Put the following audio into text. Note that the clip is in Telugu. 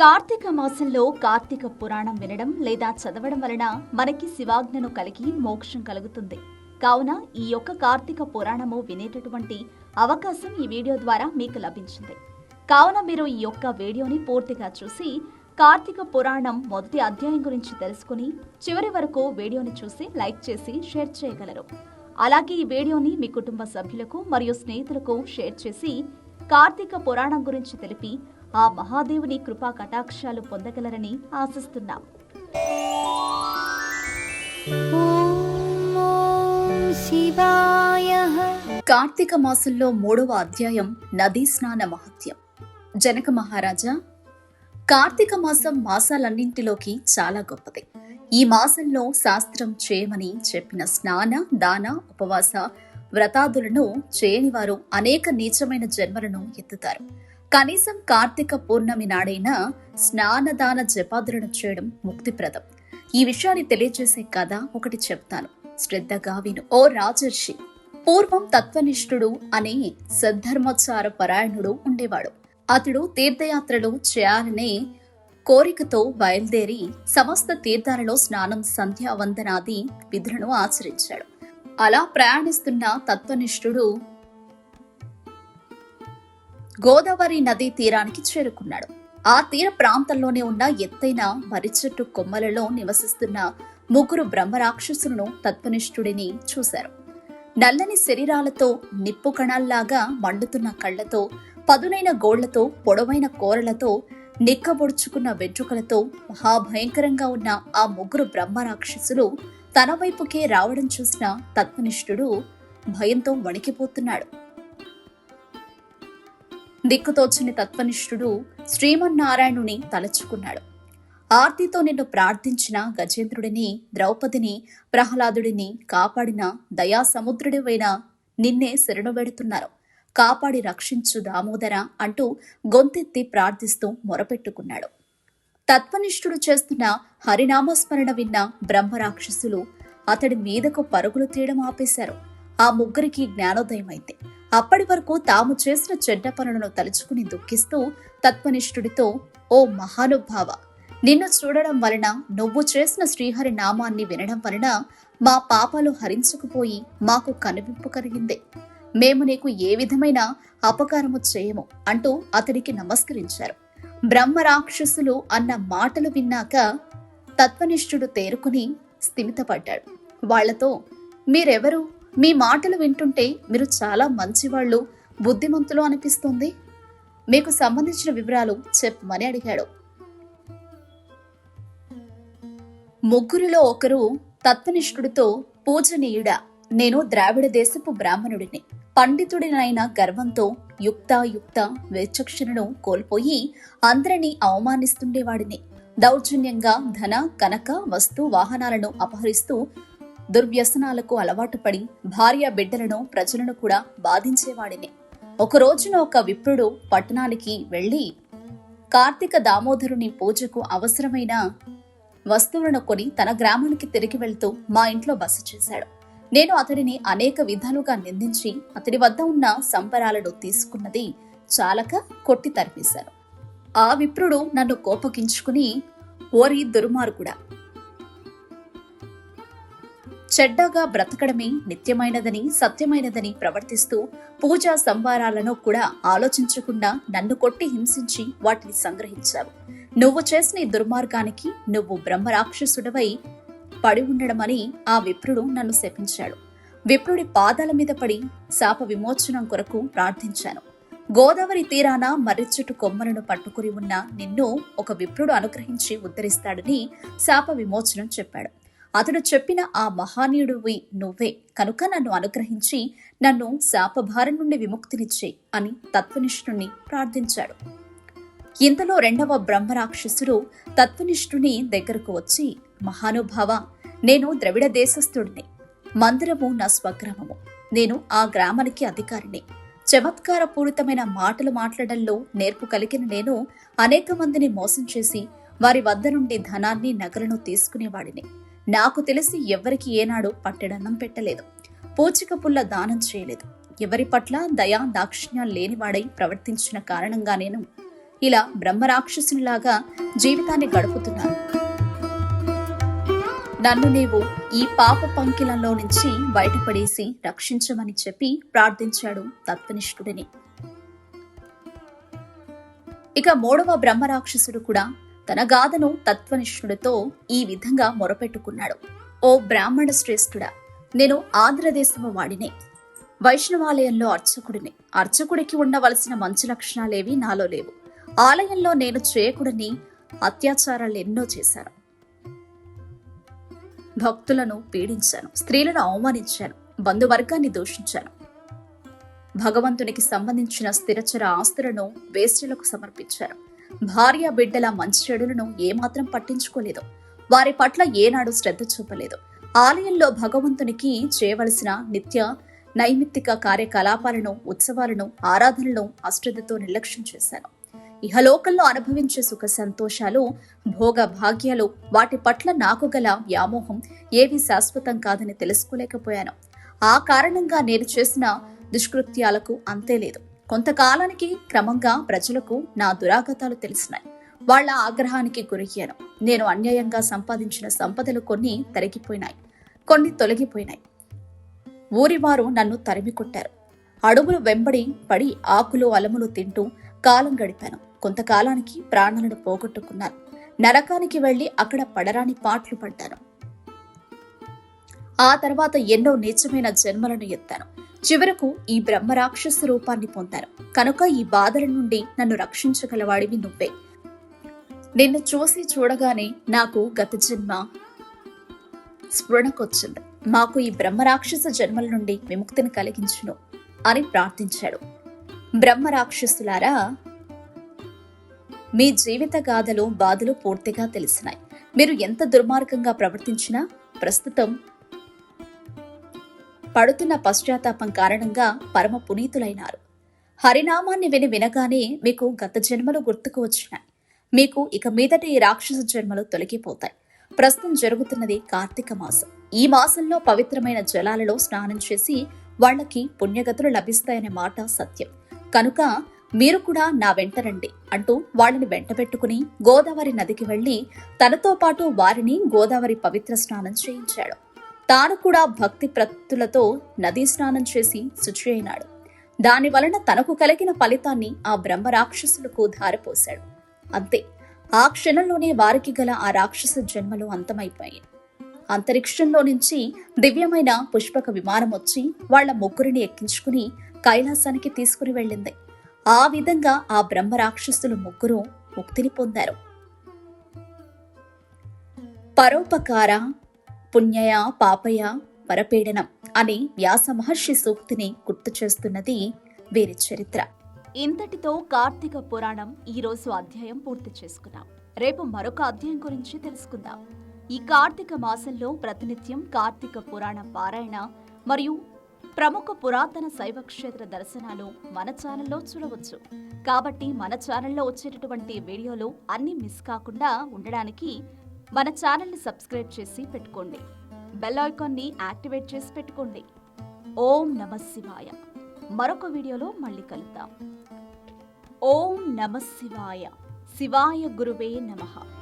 కార్తీక మాసంలో కార్తీక పురాణం వినడం లేదా చదవడం వలన మనకి శివాజ్ఞను కలిగి మోక్షం కలుగుతుంది. కావున ఈ యొక్క కార్తీక పురాణము వినేటటువంటి అవకాశం ఈ వీడియో ద్వారా మీకు లభించింది. కావున మీరు ఈ యొక్క వీడియోని పూర్తిగా చూసి కార్తీక పురాణం మొదటి అధ్యాయం గురించి తెలుసుకుని చివరి వరకు వీడియోని చూసి లైక్ చేసి షేర్ చేయగలరు. అలాగే ఈ వీడియోని మీ కుటుంబ సభ్యులకు మరియు స్నేహితులకు షేర్ చేసి కార్తీక పురాణం గురించి తెలిపి ఆ మహాదేవుని కృపా కటాక్షాలు పొందగలరని ఆశిస్తున్నాం. కార్తీక మాసంలో మూడవ అధ్యాయం నదీ స్నాన మహత్యం. జనక మహారాజా కార్తీక మాసం మాసాలన్నింటిలోకి చాలా గొప్పది. ఈ మాసంలో శాస్త్రం చేయమని చెప్పిన స్నాన దాన ఉపవాస వ్రతాదులను చేయని వారు అనేక నీచమైన జన్మలను ఎత్తుతారు. కనీసం కార్తీక పూర్ణమి నాడైనా స్నానదాన జపాదులను చేయడం ముక్తిప్రదం. ఈ విషయాన్ని తెలియజేసే కథ ఒకటి చెప్తాను. శ్రద్ధగా విను. ఓ రాజర్షి పూర్వం తత్వనిష్ఠుడు అనే సద్ధర్మోత్సార పరాయణుడు ఉండేవాడు. అతడు తీర్థయాత్రలు చేయాలనే కోరికతో బయలుదేరి సమస్త తీర్థాలలో స్నానం సంధ్యావందనాది విధులను ఆచరించాడు. అలా ప్రయాణిస్తున్న తత్వనిష్ఠుడు గోదావరి నదీ తీరానికి చేరుకున్నాడు. ఆ తీర ప్రాంతంలోనే ఉన్న ఎత్తైన మర్రి చెట్టు కొమ్మలలో నివసిస్తున్న ముగ్గురు బ్రహ్మరాక్షసులను తత్వనిష్ఠుడిని చూశారు. నల్లని శరీరాలతో నిప్పు కణాల్లాగా మండుతున్న కళ్ళతో పదునైన గోళ్ళతో పొడవైన కోరలతో నిక్కబొడుచుకున్న వెంట్రుకలతో మహాభయంకరంగా ఉన్న ఆ ముగ్గురు బ్రహ్మరాక్షసులు తన వైపుకే రావడం చూసిన తత్వనిష్ఠుడు భయంతో వణికిపోతున్నాడు. దిక్కుతోచని తత్వనిష్ఠుడు శ్రీమన్నారాయణుని తలచుకున్నాడు. ఆర్తితో నిన్ను ప్రార్థించిన గజేంద్రుడిని ద్రౌపదిని ప్రహ్లాదుడిని కాపాడిన దయా సముద్రుడివైన నిన్నే శరణు వెడుతున్నారు కాపాడి రక్షించు దామోదర అంటూ గొంతెత్తి ప్రార్థిస్తూ మొరపెట్టుకున్నాడు. తత్వనిష్ఠుడు చేస్తున్న హరినామస్మరణ విన్న బ్రహ్మరాక్షసులు అతడి మీదకు పరుగులు తీయడం ఆపేశారు. ఆ ముగ్గురికి జ్ఞానోదయమైంది అప్పటి వరకు తాము చేసిన చెడ్డ పనులను తలుచుకుని దుఃఖిస్తూ తత్వనిష్ఠుడితో ఓ మహానుభావ నిన్ను చూడడం వలన నువ్వు చేసిన శ్రీహరి నామాన్ని వినడం వలన మా పాపాలు హరించుకుపోయి మాకు కనువింపు కలిగింది. మేము నీకు ఏ విధమైన అపకారము చేయము అంటూ అతడికి నమస్కరించారు. బ్రహ్మరాక్షసులు అన్న మాటలు విన్నాక తత్వనిష్ఠుడు తేరుకుని స్థిమితపడ్డాడు. వాళ్ళతో మీరెవరు? మీ మాటలు వింటుంటే మీరు చాలా మంచివాళ్ళు బుద్ధిమంతులు అనిపిస్తుంది. మీకు సంబంధించిన వివరాలు చెప్పమని అడిగాడు. ముగ్గురిలో ఒకరు తత్వనిష్ఠుడితో పూజనీయుడ. నేను ద్రావిడ దేశపు బ్రాహ్మణుడిని. పండితుడినైన గర్వంతో యుక్తాయుక్త విచక్షణను కోల్పోయి అందరినీ అవమానిస్తుండేవాడిని. దౌర్జన్యంగా ధన కనక వస్తు వాహనాలను అపహరిస్తూ దుర్వ్యసనాలకు అలవాటు పడి భార్య బిడ్డలను ప్రజలను కూడా బాధించేవాడిని. ఒక రోజున ఒక విప్రుడు పట్టణానికి వెళ్ళి కార్తీక దామోదరుని పూజకు అవసరమైన వస్తువులను కొని తన గ్రామానికి తిరిగి వెళ్తూ మా ఇంట్లో బస చేశాడు. నేను అతడిని అనేక విధాలుగా నిందించి అతడి వద్ద ఉన్న సంబరాలను తీసుకున్నది చాలక కొట్టి తరిపేశాను ఆ విప్రుడు నన్ను కోపగించుకుని ఓరి దుర్మార్గుడా చెడ్డగా బ్రతకడమే నిత్యమైనదని సత్యమైనదని ప్రవర్తిస్తూ పూజా సంవారాలను కూడా ఆలోచించకుండా నన్ను కొట్టి హింసించి వాటిని సంగ్రహించావు. నువ్వు చేసిన దుర్మార్గానికి నువ్వు బ్రహ్మరాక్షసుడవై పడి ఉండడమని ఆ విప్రుడు నన్ను శపించాడు. విప్రుడి పాదాల మీద పడి శాప విమోచనం కొరకు ప్రార్థించాను. గోదావరి తీరాన మర్రిచెట్టు కొమ్మలను పట్టుకుని ఉన్న నిన్ను ఒక విప్రుడు అనుగ్రహించి ఉద్ధరిస్తాడని శాప విమోచనం చెప్పాడు. అతడు చెప్పిన ఆ మహానీయుడివి నువ్వే. కనుక నన్ను అనుగ్రహించి నన్ను శాపభారం నుండి విముక్తినిచ్చే అని తత్వనిష్ఠుణ్ణి ప్రార్థించాడు. ఇంతలో రెండవ బ్రహ్మరాక్షసుడు తత్వనిష్ఠుని దగ్గరకు వచ్చి మహానుభావ నేను ద్రవిడ దేశస్థుడిని. మందిరము నా స్వగ్రామము. నేను ఆ గ్రామానికి అధికారిని. చమత్కారపూరితమైన మాటలు మాట్లాడంలో నేర్పు కలిగిన నేను అనేక మందిని మోసం చేసి వారి వద్ద నుండి ధనాన్ని నగలను తీసుకునేవాడిని. నాకు తెలిసి ఎవ్వరికి ఏనాడు పట్టెడన్నం పెట్టలేదు. పూచిక పుల్ల దానం చేయలేదు. ఎవరి పట్ల దయా దాక్షిణ్యం లేనివాడై ప్రవర్తించిన కారణంగా నేను ఇలా బ్రహ్మరాక్షసునిలాగా జీవితాన్ని గడుపుతున్నాను. నన్ను నీవు ఈ పాప పంకిలంలో నుంచి బయటపడేసి రక్షించమని చెప్పి ప్రార్థించాడు తత్వనిష్ఠుడిని. ఇక మూడవ బ్రహ్మరాక్షసుడు కూడా తన గాథను తత్వనిష్ఠుడితో ఈ విధంగా మొరపెట్టుకున్నాడు. ఓ బ్రాహ్మణ శ్రేష్ఠుడా నేను ఆంధ్రదేశము వాడినే. వైష్ణవాలయంలో అర్చకుడిని. అర్చకుడికి ఉండవలసిన మంచి లక్షణాలేవి నాలో లేవు. ఆలయంలో నేను చేయకుడని అత్యాచారాలు ఎన్నో చేశాను. భక్తులను పీడించాను. స్త్రీలను అవమానించాను. బంధువర్గాన్ని దూషించాను. భగవంతునికి సంబంధించిన స్థిరచర ఆస్తులను వేశ్యలకు సమర్పించారు భార్య బిడ్డల మంచి చెడులను ఏమాత్రం పట్టించుకోలేదు. వారి పట్ల ఏనాడు శ్రద్ధ చూపలేదు. ఆలయంలో భగవంతునికి చేయవలసిన నిత్య నైమిత్తిక కార్యకలాపాలను ఉత్సవాలను ఆరాధనలను అశ్రద్ధతో నిర్లక్ష్యం చేశాను. ఇహలోకంలో అనుభవించే సుఖ సంతోషాలు భోగ భాగ్యాలు వాటి పట్ల నాకు గల వ్యామోహం ఏవి శాశ్వతం కాదని తెలుసుకోలేకపోయాను. ఆ కారణంగా నేను చేసిన దుష్కృత్యాలకు అంతే లేదు. కొంతకాలానికి క్రమంగా ప్రజలకు నా దురాగతాలు తెలిసినాయి. వాళ్ళ ఆగ్రహానికి గురయ్యాను. నేను అన్యాయంగా సంపాదించిన సంపదలు కొన్ని తరిగిపోయినాయి. కొన్ని తొలగిపోయినాయి. ఊరివారు నన్ను తరిమి కొట్టారు. అడుగులు వెంబడి పడి ఆకులు అలములు తింటూ కాలం గడిపాను. కొంతకాలానికి ప్రాణాలను పోగొట్టుకున్నాను. నరకానికి వెళ్ళి అక్కడ పడరాని పాటలు పడ్డాను. ఆ తర్వాత ఎన్నో నీచమైన జన్మలను ఎత్తాను. చివరకు ఈ బ్రహ్మరాక్షస రూపాన్ని పొందాను కనుక ఈ బాధల నుండి నన్ను రక్షించగలవాడివి నువ్వే. నిన్ను చూసి చూడగానే నాకు గత జన్మ స్ఫురణకొచ్చింది. మాకు ఈ బ్రహ్మరాక్షస జన్మల నుండి విముక్తిని కలిగించును అని ప్రార్థించాడు. బ్రహ్మ రాక్షసులారా మీ జీవిత గాథలు బాధలు పూర్తిగా తెలిసినాయి. మీరు ఎంత దుర్మార్గంగా ప్రవర్తించినా ప్రస్తుతం పడుతున్న పశ్చాత్తాపం కారణంగా పరమ పునీతులైనారు. హరినామాన్ని విని వినగానే మీకు గత జన్మలు గుర్తుకు వచ్చినాయి. మీకు ఇక మీదట ఈ రాక్షస జన్మలు తొలగిపోతాయి. ప్రస్తుతం జరుగుతున్నది కార్తీక మాసం. ఈ మాసంలో పవిత్రమైన జలాలలో స్నానం చేసి వాళ్ళకి పుణ్యగతులు లభిస్తాయనే మాట సత్యం. కనుక మీరు కూడా నా వెంట రండి అంటూ వాళ్ళని వెంటబెట్టుకుని గోదావరి నదికి వెళ్ళి తనతో పాటు వారిని గోదావరి పవిత్ర స్నానం చేయించాడు. తాను కూడా భక్తి ప్రత్తులతో నదీ స్నానం చేసి శుచి అయినాడు. దాని వలన తనకు కలిగిన ఫలితాన్ని ఆ బ్రహ్మ రాక్షసులకు ధారపోశాడు. అంతే ఆ క్షణంలోనే వారికి గల ఆ రాక్షస జన్మలు అంతమైపోయాయి. అంతరిక్షంలో నుంచి దివ్యమైన పుష్పక విమానం వచ్చి వాళ్ళ ముగ్గురిని ఎక్కించుకుని కైలాసానికి తీసుకుని వెళ్ళింది. ఆ విధంగా ఆ బ్రహ్మ రాక్షసులు ముగ్గురు ముక్తిని పొందారు. పరోపకార పుణ్యయ పాపయ పరపీడనం అని వ్యాస మహర్షి సూక్తిని గుర్తు చేస్తున్నది వీరి చరిత్ర. ఇంతటితో కార్తీక పురాణం ఈ రోజు అధ్యాయం పూర్తి చేసుకున్నాం. రేపు మరొక అధ్యాయం గురించి తెలుసుకుందాం. ఈ కార్తీక మాసంలో ప్రతినిత్యం కార్తీక పురాణ పారాయణ మరియు ప్రముఖ పురాతన శైవ క్షేత్ర దర్శనాలు మన ఛానల్లో చూడవచ్చు. కాబట్టి మన ఛానల్లో వచ్చేటటువంటి వీడియోలు అన్ని మిస్ కాకుండా ఉండడానికి మన ఛానల్ని సబ్స్క్రైబ్ చేసి పెట్టుకోండి. బెల్ ఐకాన్ని యాక్టివేట్ చేసి పెట్టుకోండి. ఓం నమ శివాయ. మరొక వీడియోలో మళ్ళీ కలుద్దాం. ఓం నమ శివాయ. శివాయ గురువే నమః.